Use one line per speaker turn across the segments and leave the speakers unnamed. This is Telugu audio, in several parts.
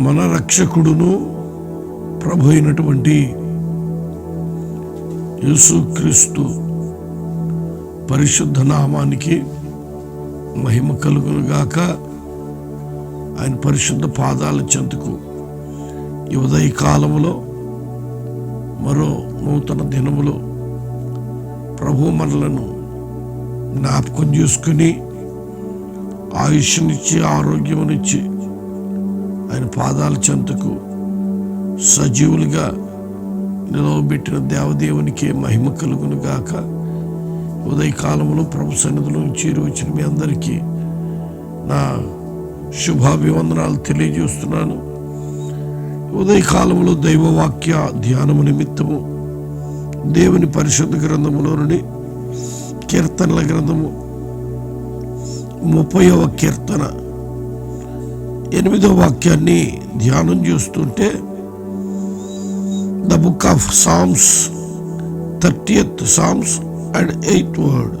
మన రక్షకుడును ప్రభు అయినటువంటి యేసుక్రీస్తు పరిశుద్ధ నామానికి మహిమ కలుగునుగాక. ఆయన పరిశుద్ధ పాదాల చెంతకు ఉదయ కాలంలో మరో నూతన దినములో ప్రభు మనలను జ్ఞాపకం చేసుకుని ఆయుష్నిచ్చి ఆరోగ్యమునిచ్చి ఆయన పాదాల చెంతకు సజీవులుగా నిలవబెట్టిన దేవదేవునికి మహిమ కలుగును గాక. ఉదయకాలంలో ప్రభు సన్నిధిలో చేరి వచ్చిన మీ అందరికీ నా శుభాభివందనాలు తెలియజేస్తున్నాను. ఉదయకాలంలో దైవవాక్య ధ్యానము నిమిత్తము దేవుని పరిశుద్ధ గ్రంథములో నుండి కీర్తనల గ్రంథము ముప్పైవ కీర్తన ఎనిమిదో వాక్యాన్ని ధ్యానం చేస్తుంటే the book of Psalms thirtieth Psalms and eighth word.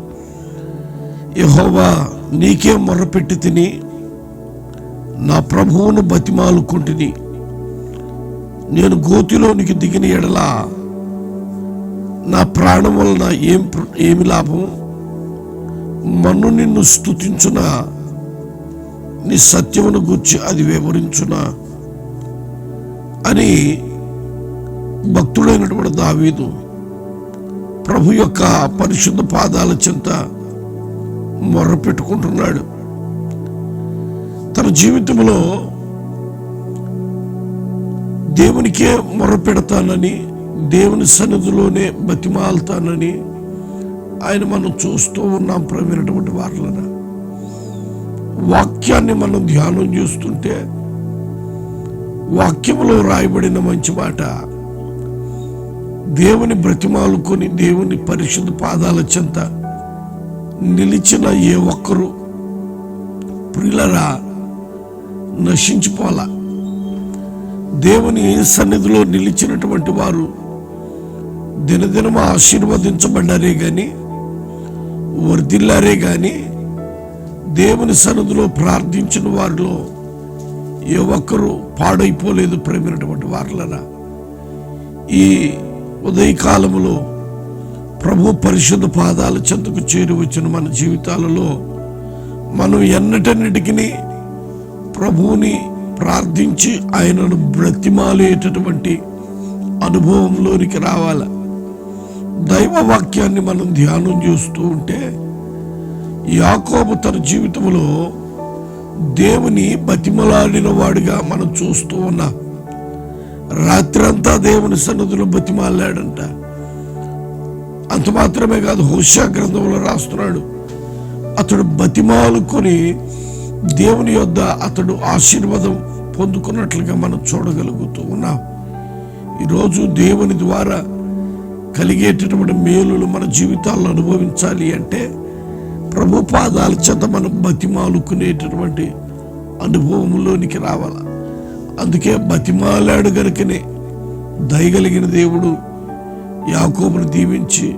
యహోవా నీకే మొర్రపెట్టి తిని నా ప్రభువును బతిమాలుకుంటుని. నేను గోతిలోనికి దిగిన ఎడలా నా ప్రాణం వలన ఏం ఏమి లాభం? మన్ను నిన్ను స్థుతించునా నీ సత్యమును గూర్చి అది వివరించునా? అని భక్తుడైనటువంటి దావీదు ప్రభు యొక్క పరిశుద్ధ పాదాల చింత మొర్ర పెట్టుకుంటున్నాడు తన జీవితంలో దేవునికే మొర్ర పెడతానని దేవుని సన్నిధిలోనే బతిమాలుతానని ఆయన మనం చూస్తూ ఉన్నాం ప్రవీణటువంటి వార్లను. వాక్యాన్ని మనం ధ్యానం చేస్తుంటే వాక్యంలో రాయబడిన మంచి మాట. దేవుని బ్రతిమాలుకొని దేవుని పరిశుద్ధ పాదాల చెంత నిలిచిన ఏ ఒక్కరు ప్రిలరా నశించిపోలా దేవుని సన్నిధిలో నిలిచినటువంటి వారు దినదినము ఆశీర్వదించబడ్డారే కానీ వర్దిల్లారే కానీ దేవుని సన్నిధిలో ప్రార్థించిన వారిలో ఏ ఒక్కరూ పాడైపోలేదు ప్రేమైనటువంటి వారులరా. ఈ ఉదయకాలంలో ప్రభు పరిశుద్ధ పాదాల చెంతకు చేరి వచ్చిన మన జీవితాలలో మనం ఎన్నటన్నిటికీ ప్రభువుని ప్రార్థించి ఆయనను బ్రతిమాలేటటువంటి అనుభవంలోనికి రావాలి. దైవ వాక్యాన్ని మనం ధ్యానం చేస్తూ ఉంటే యాకోబు తన జీవితంలో దేవుని బతిమలాడిన వాడిగా మనం చూస్తూ ఉన్నాం. రాత్రంతా దేవుని సన్నిధిలో బతిమాలాడంట. అంత మాత్రమే కాదు హుషా గ్రంథంలో రాస్తున్నాడు. అతడు బతిమాలుకొని దేవుని యొద్ద అతడు ఆశీర్వాదం పొందుకున్నట్లుగా మనం చూడగలుగుతూ ఉన్నాం. ఈరోజు దేవుని ద్వారా కలిగేటటువంటి మేలులు మన జీవితాల్లో అనుభవించాలి అంటే ప్రభు పాదాల చేత మనం బతిమాలుకునేటటువంటి అనుభవంలోనికి రావాల? అందుకే బతిమాలాడు గనుకనే దయగలిగిన దేవుడు యాకోబును దీవించి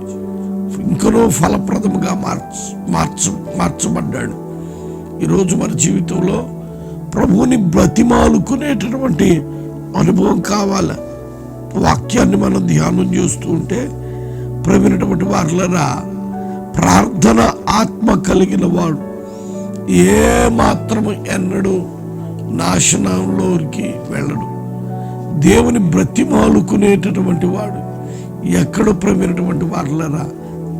ఇంకనో ఫలప్రదముగా మార్చ మార్చ మార్చబడ్డాడు. ఈరోజు మన జీవితంలో ప్రభువుని బ్రతిమాలుకునేటటువంటి అనుభవం కావాలి? వాక్యాన్ని మనం ధ్యానం చేస్తూ ఉంటే ప్రవీణటువంటి వారులరా ప్రార్థన ఆత్మ కలిగిన వాడు ఏ మాత్రము ఎన్నడూ నాశనంలోకి వెళ్ళడు. దేవుని బ్రతిమాలుకునేటటువంటి వాడు ఎక్కడ ప్రవీణటువంటి వాడలరా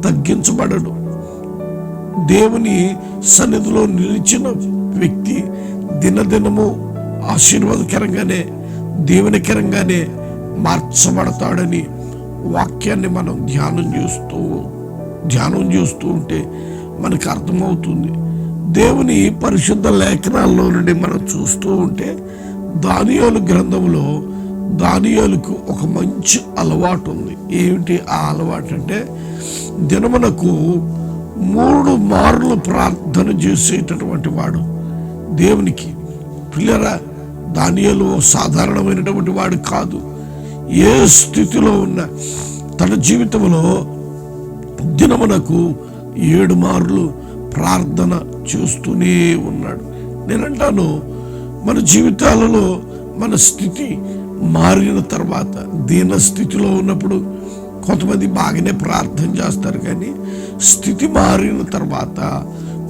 తగ్గించబడడు. దేవుని సన్నిధిలో నిలిచిన వ్యక్తి దినదినము ఆశీర్వాదకరంగానే దీవెనకరంగానే మార్చబడతాడని వాక్యాన్ని మనం ధ్యానం చేస్తూ ధ్యానం చేస్తూ ఉంటే మనకు అర్థమవుతుంది. దేవుని పరిశుద్ధ లేఖనాల్లో నుండి మనం చూస్తూ ఉంటే దానియాలు గ్రంథంలో దానియోలకు ఒక మంచి అలవాటు ఉంది. ఏమిటి ఆ అలవాటు అంటే దినమునకు మూడు మార్లు ప్రార్థన చేసేటటువంటి వాడు దేవునికి. పిల్లరా దానియలు సాధారణమైనటువంటి వాడు కాదు. ఏ స్థితిలో ఉన్న తన జీవితంలో దినమునకు ఏడు మార్లు ప్రార్థన చేస్తూనే ఉన్నాడు. నేనంటాను మన జీవితాలలో మన స్థితి మారిన తర్వాత దీన స్థితిలో ఉన్నప్పుడు కొంతమంది బాగానే ప్రార్థన చేస్తారు కానీ స్థితి మారిన తర్వాత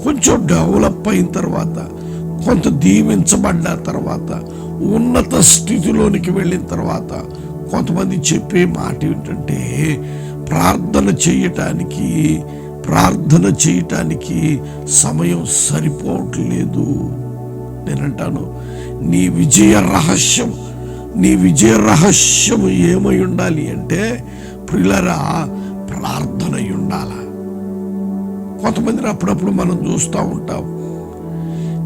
కొంచెం డెవలప్ అయిన తర్వాత కొంత దీవించబడ్డ తర్వాత ఉన్నత స్థితిలోనికి వెళ్ళిన తర్వాత కొంతమంది చెప్పే మాట ఏంటంటే ప్రార్థన చేయటానికి ప్రార్థన చేయటానికి సమయం సరిపోవట్లేదు. నేనంటాను నీ విజయ రహస్యం నీ విజయ రహస్యం ఏమై ఉండాలి అంటే ప్రిలరా ప్రార్థన ఉండాల కొంతమందిని అప్పుడప్పుడు మనం చూస్తూ ఉంటాం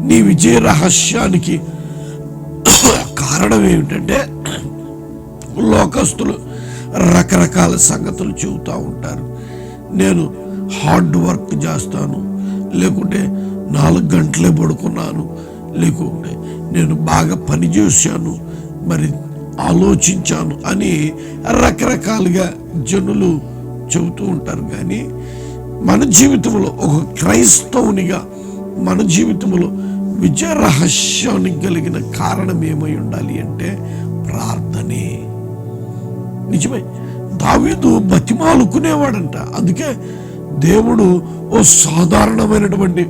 నీ విజయ రహస్యానికి కారణం ఏమిటంటే లోకస్తులు రకరకాల సంగతులు చెబుతూ ఉంటారు. నేను హార్డ్ వర్క్ చేస్తాను. లేకుంటే నాలుగు గంటలే పడుకున్నాను. లేకుంటే నేను బాగా పని చేశాను. మరి ఆలోచించాను అని రకరకాలుగా జనులు చెబుతూ ఉంటారు. కానీ మన జీవితంలో ఒక క్రైస్తవునిగా మన జీవితంలో విజయ రహస్యానికి కలిగిన కారణం ఏమై ఉండాలి అంటే ప్రార్థనే. నిజమే. దావీదు బతిమాలుకునేవాడంట అందుకే దేవుడు ఓ సాధారణమైనటువంటి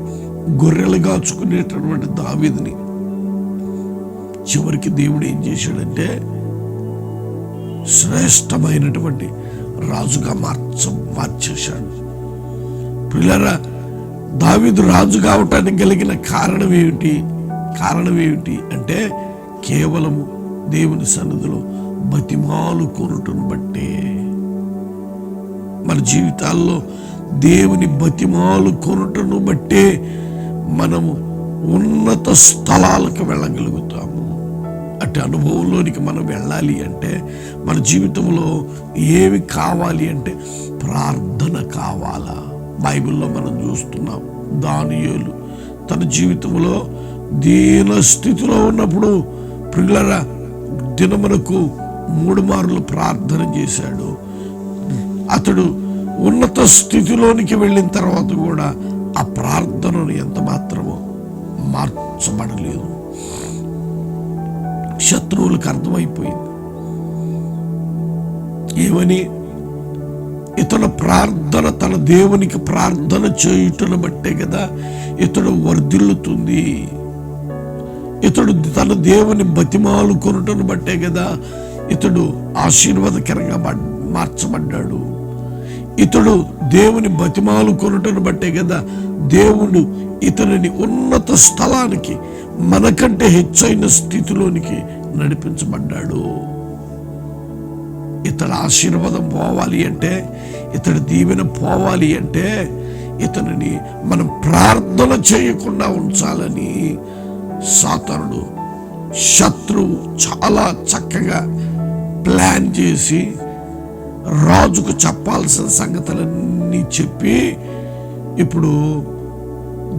గొర్రెలు కాచుకునేటటువంటి దావీదుని. చివరికి దేవుడు ఏం చేశాడంటే శ్రేష్టమైనటువంటి రాజుగా మార్చ మార్చేశాడు. పిల్లరా దావీదు రాజు కావటానికి కలిగిన కారణం ఏమిటి? కారణం ఏమిటి అంటే కేవలము దేవుని సన్నిధిలో బతిమాలు కొనుటను బట్టే. మన జీవితాల్లో దేవుని బతిమాలు కొనుటను బట్టే మనము ఉన్నత స్థలాలకు వెళ్ళగలుగుతాము. అటు అనుభవంలోనికి మనం వెళ్ళాలి అంటే మన జీవితంలో ఏమి కావాలి అంటే ప్రార్థన కావాలా? బైబిల్లో మనం చూస్తున్నాం దానియోలు తన జీవితంలో దీన స్థితిలో ఉన్నప్పుడు పిల్లల దినమునకు మూడు మార్లు ప్రార్థన చేశాడు. అతడు ఉన్నత స్థితిలోనికి వెళ్ళిన తర్వాత కూడా ఆ ప్రార్థనను ఎంత మాత్రమో మార్చబడలేదు. శత్రువులకు అర్థమైపోయింది. ఏమని? ఇతను ప్రార్థన తన దేవునికి ప్రార్థన చేయుటను బట్టే కదా ఇతడు వర్ధిల్లుతుంది. ఇతడు తన దేవుని బతిమాలు కొనుటను బట్టే కదా ఇతడు ఆశీర్వాదకరంగా మార్చబడ్డాడు. ఇతడు దేవుని బతిమాలు కొనుటను బట్టే కదా దేవుడు ఇతనిని ఉన్నత స్థలానికి మనకంటే హెచ్చైన స్థితిలోనికి నడిపించబడ్డాడు. ఇతడు ఆశీర్వాదం పోవాలి అంటే ఇతడి దీవెన పోవాలి అంటే ఇతనిని మనం ప్రార్థన చేయకుండా ఉంచాలని సాతనుడు శత్రువు చాలా చక్కగా ప్లాన్ చేసి రాజుకు చెప్పాల్సిన సంగతులన్నీ చెప్పి ఇప్పుడు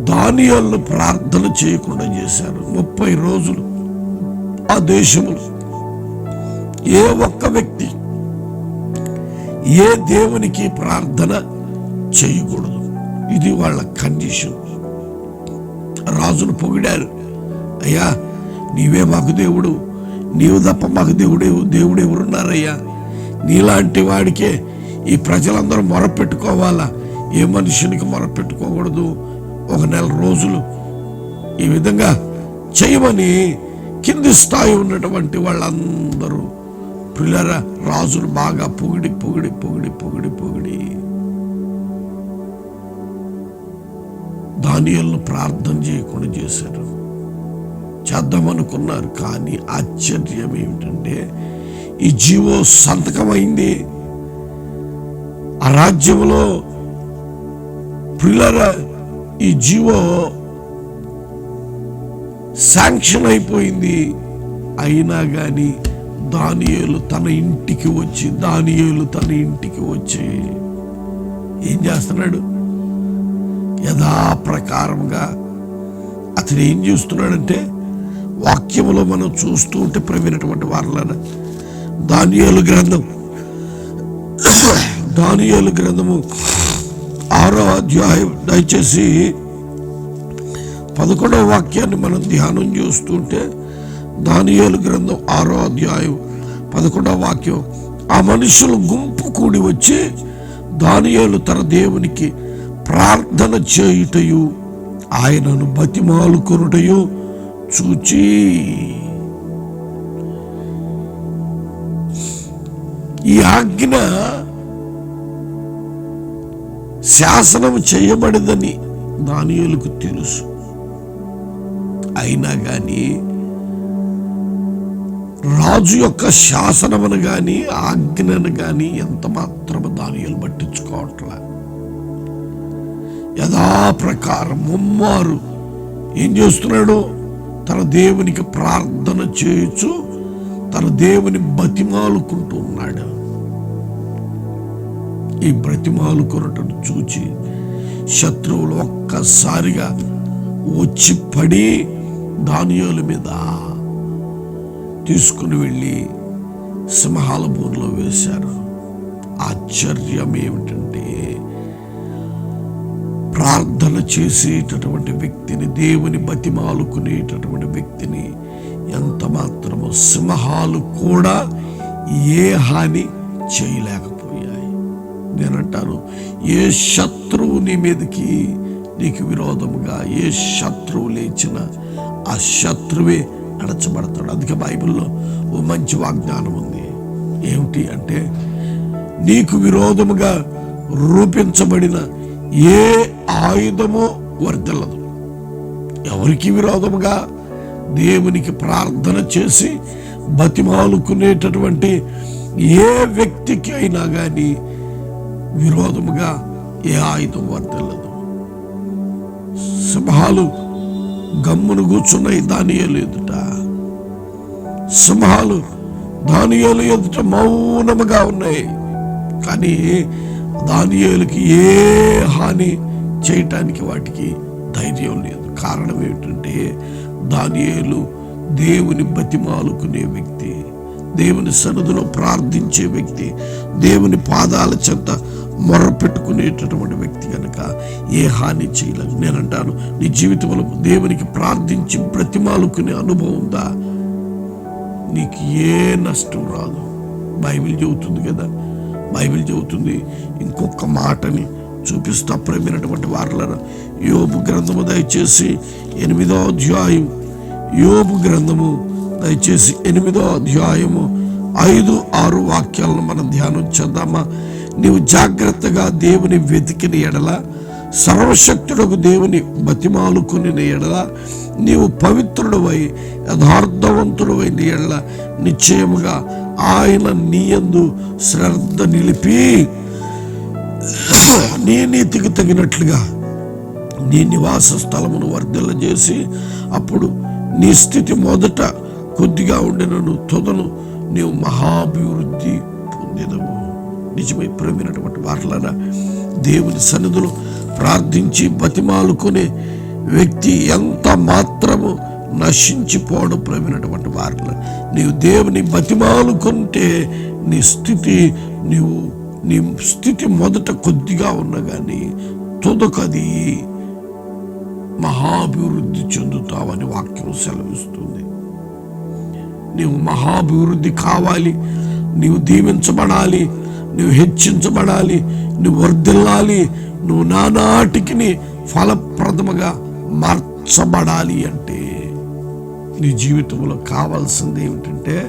దానియాలను ప్రార్థన చేయకుండా చేశారు. ముప్పై రోజులు ఆ దేశములు ఏ ఒక్క వ్యక్తి ఏ దేవునికి ప్రార్థన చేయకూడదు. ఇది వాళ్ళ కండిషన్. రాజును పొగిడారు. అయ్యా నీవే మాకు దేవుడు. నీవు తప్ప మాకు దేవుడే దేవుడు ఎవరున్నారయ్యా నీలాంటి వాడికే ఈ ప్రజలందరూ మొరపెట్టుకోవాలా? ఏ మనుషునికి మొరపెట్టుకోకూడదు? ఒక నెల రోజులు ఈ విధంగా చేయమని కింది స్థాయి ఉన్నటువంటి వాళ్ళందరూ పిల్లర రాజులు బాగా పొగిడి పొగిడి పొగిడి పొగిడి పొగిడి. దానియల్ను ప్రార్థన చేయకుండా చేశారు. చేద్దామనుకున్నారు. కానీ ఆశ్చర్యం ఏమిటంటే ఈ జీవో సంతకమైంది. ఆ రాజ్యంలో పిల్లర ఈ జీవో శాంక్షన్ అయిపోయింది. అయినా కానీ దానియేలు తన ఇంటికి వచ్చి దానియేలు తన ఇంటికి వచ్చి ఏం చేస్తున్నాడు? యథాప్రకారంగా అతను ఏం చేస్తున్నాడంటే వాక్యములో మనం చూస్తూ ఉంటే ప్రవీణటువంటి వారులన. దానియాలు గ్రంథం. దానియాలు గ్రంథము ఆరో అధ్యాయం దయచేసి పదకొండవ వాక్యాన్ని మనం ధ్యానం చేస్తుంటే దానియాలు గ్రంథం ఆరో అధ్యాయం పదకొండవ వాక్యం ఆ మనుషులు గుంపు కూడి వచ్చి దానియాలు తన దేవునికి ప్రార్థన చేయుటయు ఆయనను బతిమాలుకొనుటయు చూచి. ఈ ఆజ్ఞ శాసనం చేయబడదని దానియులకు తెలుసు. అయినా కానీ రాజు యొక్క శాసనమును గాని ఆజ్ఞను గాని ఎంత మాత్రము దానియులు పట్టించుకోవట్లే? యథాప్రకారం ముమ్మారు ఏం చేస్తున్నాడు? తన దేవునికి ప్రార్థన చేయొచ్చు తన దేవుని బతిమాలుకుంటూ ఉన్నాడు. ఈ బ్రతిమాలుకొనటం చూచి శత్రువులు ఒక్కసారిగా వచ్చి పడి దానియాల మీద తీసుకుని వెళ్ళి సింహాల బోర్లో వేశారు. ఆశ్చర్యం ఏమిటంటే ప్రార్థన చేసేటటువంటి వ్యక్తిని దేవుని బతిమాలుకునేటటువంటి వ్యక్తిని ఎంత మాత్రము సింహాలు కూడా ఏ హాని చేయలేకపోయాయి. నేనంటాను ఏ శత్రువు నీ మీదకి నీకు విరోధముగా ఏ శత్రువు లేచిన ఆ శత్రువే అడచబడతాడు అందుకే బైబిల్లో ఓ మంచి వాగ్దానం ఉంది. ఏమిటి అంటే నీకు విరోధముగా రూపించబడిన ఏ ఆయుధము వర్దలదు ఎవరికి విరోధముగా దేవునికి ప్రార్థన చేసి బతిమాలుకునేటటువంటి ఏ వ్యక్తికి అయినా కానీ విరోధముగా ఏ ఆయుధం వర్దలదు సింహాలు గమ్మును కూర్చున్నాయి దానియలు ఎదుట. సింహాలు దానియలు ఎదుట మౌనముగా ఉన్నాయి. కానీ దానియేలుకి ఏ హాని చేయటానికి వాటికి ధైర్యం లేదు. కారణం ఏమిటంటే దానియేలు దేవుని బతిమాలుకునే వ్యక్తి దేవుని సన్నిధిలో ప్రార్థించే వ్యక్తి దేవుని పాదాల చెంత మొర్ర పెట్టుకునేటటువంటి వ్యక్తి కనుక ఏ హాని చేయలేదు. నేనంటాను నీ జీవితంలో దేవునికి ప్రార్థించి బ్రతిమాలుకునే అనుభవం ఉందా? నీకు ఏ నష్టం రాదు. బైబిల్ చెబుతుంది కదా బైబిల్ చెబుతుంది. ఇంకొక మాటని చూపిస్తా ప్రేమైనటువంటి వారులను యోబు గ్రంథము దయచేసి ఎనిమిదో అధ్యాయం. యోబు గ్రంథము దయచేసి ఎనిమిదో అధ్యాయము ఐదు ఆరు వాక్యాలను మనం ధ్యానం చేద్దామా? నీవు జాగ్రత్తగా దేవుని వెతికిన ఎడల సర్వశక్తుడకు దేవుని బతిమాలుకుని ఎడల నీవు పవిత్రుడవై యథార్థవంతుడవైన ఎడల నిశ్చయముగా ఆయన నీయందు శ్రద్ధ నిలిపి నీ నీతికి తగినట్లుగా నీ నివాస స్థలమును వర్ధల చేసి అప్పుడు నీ స్థితి మొదట కొద్దిగా ఉండినను తుదను నీవు మహాభివృద్ధి పొందేదవు. నిజమై ప్రేమైనటువంటి వారులరా దేవుని సన్నిధిలో ప్రార్థించి బతిమాలుకునే వ్యక్తి ఎంత మాత్రము నశించిపోవడం ప్రేమినటువంటి వారిలో నీవు దేవుని బతిమాలుకుంటే నీ స్థితి నీవు నీ స్థితి మొదట కొద్దిగా ఉన్నా కానీ తుదకది మహాభివృద్ధి చెందుతావని వాక్యం సెలవిస్తుంది. నీవు మహాభివృద్ధి కావాలి నీవు దీవించబడాలి నువ్వు హెచ్చించబడాలి నువ్వు వర్ధిల్లాలి నువ్వు నానాటికి ఫలప్రదముగా మార్చబడాలి అంటే నీ జీవితంలో కావాల్సింది ఏమిటంటే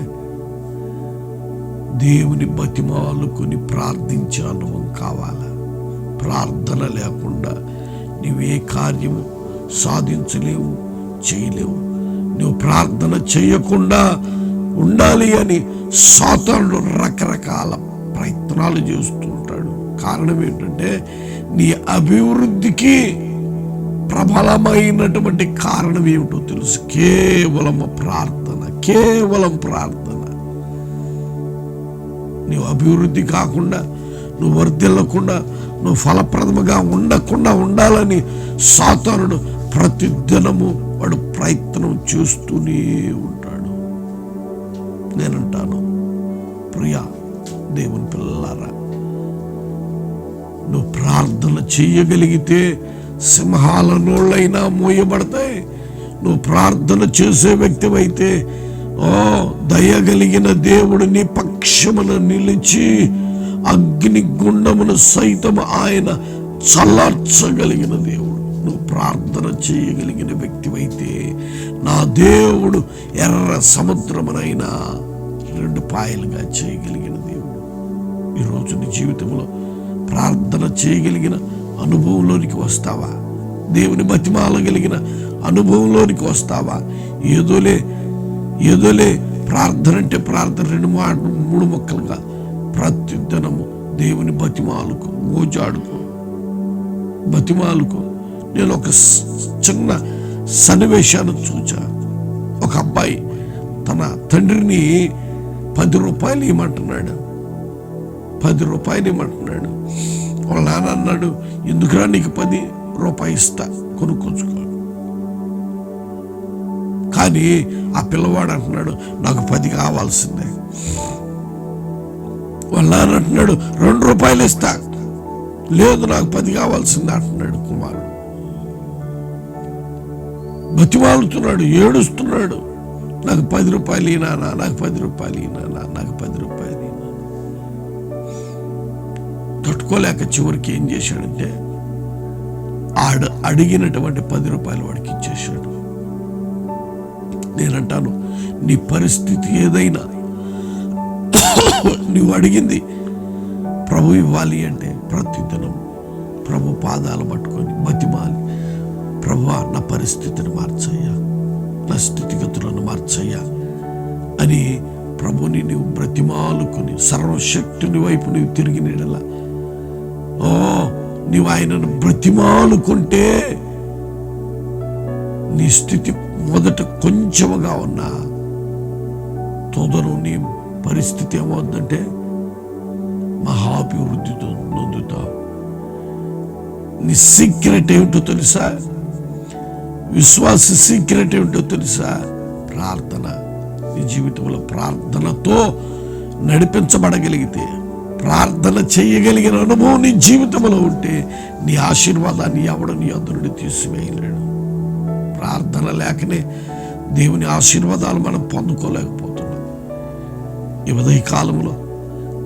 దేవుని బతిమాలుకొని ప్రార్థించే అనుభవం కావాలా? ప్రార్థన లేకుండా నువ్వే కార్యము సాధించలేవు చేయలేవు. నువ్వు ప్రార్థన చేయకుండా ఉండాలి అని సాతానుడు రకరకాల ప్రయత్నాలు చేస్తూ ఉంటాడు. కారణం ఏంటంటే నీ అభివృద్ధికి ప్రబలమైనటువంటి కారణం ఏమిటో తెలుసు. కేవలం ప్రార్థన కేవలం ప్రార్థన. నువ్వు అభివృద్ధి కాకుండా నువ్వు వర్ధిల్లకుండా నువ్వు ఫలప్రదముగా ఉండకుండా ఉండాలని సాతానుడు ప్రతి దినము వాడు ప్రయత్నం చేస్తూనే ఉంటాడు. నేనంటాను ప్రియా దేవుని పిల్లలారా నువ్వు ప్రార్థన చేయగలిగితే సింహాల నోళ్ళైనా మోయబడతాయి. నువ్వు ప్రార్థన చేసే వ్యక్తివైతే ఓ దయగలిగిన దేవుడిని పక్షమున నిలిచి అగ్నిగుండమును సైతం ఆయన చల్లార్చగలిగిన దేవుడు. నువ్వు ప్రార్థన చేయగలిగిన వ్యక్తివైతే నా దేవుడు ఎర్ర సముద్రమునైనా రెండు పాయలుగా చేయగలిగిన దేవుడు. ఈరోజు నీ జీవితంలో ప్రార్థన చేయగలిగిన అనుభవంలోనికి వస్తావా? దేవుని బతిమాలగలిగిన అనుభవంలోనికి వస్తావా? ఏదోలే ఏదోలే ప్రార్థన అంటే ప్రార్థన రెండు మాట మూడు మొక్కలుగా ప్రత్యుద్ధనము. దేవుని బతిమాలకు మోజాడుకో బతిమాలుకో. నేను ఒక చిన్న సన్నివేశాన్ని చూచా. ఒక అబ్బాయి తన తండ్రిని పది రూపాయలు ఇవ్వమంటున్నాడు. పది రూపాయలు ఇవ్వమంటున్నాడు. వాళ్ళ నాన్న అన్నాడు ఎందుకురా నీకు పది రూపాయి ఇస్తా కొనుక్కొచ్చుకో. కానీ ఆ పిల్లవాడు అంటున్నాడు నాకు పది కావాల్సిందే. వాళ్ళ నాన్న అంటున్నాడు రెండు రూపాయలు ఇస్తా. లేదు నాకు పది కావాల్సిందే అంటున్నాడు కుమారుడు. బతిమాలుతున్నాడు ఏడుస్తున్నాడు. నాకు పది రూపాయలు ఈ నాకు పది రూపాయలు ఈ నాకు పది రూపాయలు తట్టుకోలేక చివరికి ఏం చేశాడంటే ఆడ అడిగినటువంటి పది రూపాయలు వాడికి ఇచ్చేశాడు. నేనంటాను నీ పరిస్థితి ఏదైనా నువ్వు అడిగింది ప్రభు ఇవ్వాలి అంటే ప్రతిదినం ప్రభు పాదాలు పట్టుకొని బతిమాలి. ప్రభు నా పరిస్థితిని మార్చయ్యా నా స్థితిగతులను మార్చయ్యా అని ప్రభుని నువ్వు బ్రతిమాలుకుని సర్వశక్తుని వైపు నువ్వు తిరిగి నీడలా నీవు ఆయనను బ్రతిమాలుకుంటే నీ స్థితి మొదట కొంచెముగా ఉన్నా. తొదరు నీ పరిస్థితి ఏమవుతుందంటే మహాభివృద్ధితో నొందుతావు నీ సీక్రెట్ ఏమిటో తెలుసా? విశ్వాస సీక్రెట్ ఏమిటో తెలుసా? ప్రార్థన. నీ జీవితంలో ప్రార్థనతో నడిపించబడగలిగితే ప్రార్థన చేయగలిగిన అనుభవం నీ జీవితంలో ఉంటే నీ ఆశీర్వాదాన్ని ఎవడు నీ అందరుడి తీసివేయలేడు. ప్రార్థన లేకనే దేవుని ఆశీర్వాదాలు మనం పొందుకోలేకపోతున్నాం. ఈ ఉదయ కాలంలో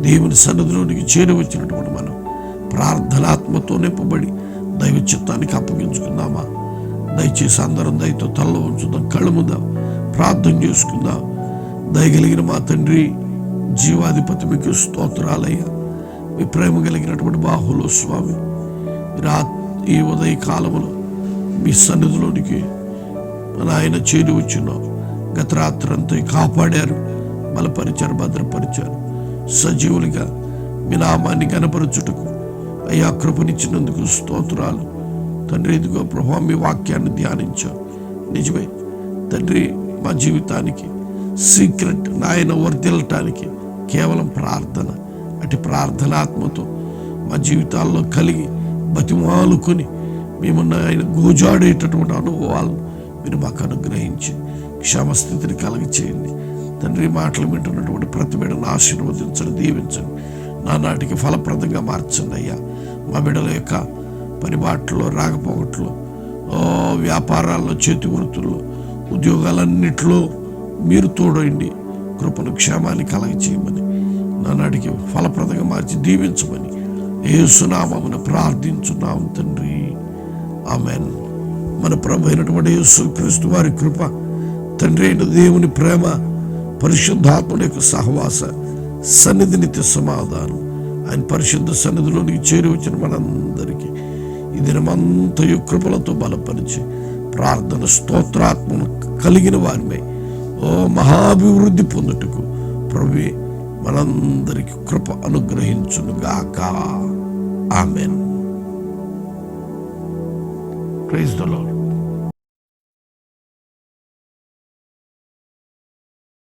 దేవుని సన్నిధిలోనికి చేరవచ్చినటువంటి మనం ప్రార్థనాత్మతో నింపబడి దైవ చిత్తానికి అప్పగించుకుందామా? దయచేసి అందరం దయతో తల్ల ఉంచుదాం కళ్ళు ముందాం ప్రార్థన చేసుకుందాం. దయగలిగిన మా తండ్రి జీవాధిపతి మీకు స్తోత్రాలయ్యా. మీ ప్రేమ కలిగినటువంటి బాహులో స్వామి రా ఈ ఉదయ కాలంలో మీ సన్నిధిలోనికి ఆయన చేరి వచ్చినాం గత రాత్రంతా కాపాడారు బలపరిచారు భద్రపరిచారు. సజీవులుగా మీ నామాన్ని కనపరచుటకు అయ్యా కృపనిచ్చినందుకు స్తోత్రాలు. తండ్రి ఇదిగో ప్రభా మీ వాక్యాన్ని ధ్యానించాం. నిజమే తండ్రి మా జీవితానికి సీక్రెట్. నాయన వర్దిల్లటానికి కేవలం ప్రార్థన అటు ప్రార్థనాత్మతో మా జీవితాల్లో కలిగి బతిమాలుకొని మేము ఆయన గోజాడేటటువంటి అనుభవాలను మీరు మాకు అనుగ్రహించి క్షమస్థితిని కలిగచేయండి. తండ్రి మాటలు వింటున్నటువంటి ప్రతి బిడ్డను ఆశీర్వదించండి దీవించండి. నానాటికి ఫలప్రదంగా మార్చండి అయ్యా. మా బిడ్డల యొక్క పరిబాట్లో రాకపోకట్లో వ్యాపారాల్లో చేతి వృత్తుల్లో ఉద్యోగాలన్నిట్లో మీరు తోడండి కృపను క్షేమాన్ని కలగ చేయమని నానాటికి ఫలప్రదంగా మార్చి దీవించమని ఏసునామమును ప్రార్థించున్నాం తండ్రి. ఆమెన్. మన ప్రభు అయినటువంటి యేసుక్రీస్తు వారి కృప తండ్రి అయిన దేవుని ప్రేమ పరిశుద్ధాత్ముడి యొక్క సహవాస సన్నిధి నిత్య సమాధానం ఆయన పరిశుద్ధ సన్నిధిలోనికి చేరి వచ్చిన మనందరికీ ఈ దినమంతయు కృపలతో బలపరిచి ప్రార్థన స్తోత్రాత్మను కలిగిన వారిపై ఓ మహాభివృద్ధి పొందుటకు ప్రభు మనందరికి కృప అనుగ్రహించునుగాక. ఆమెన్. Praise the Lord.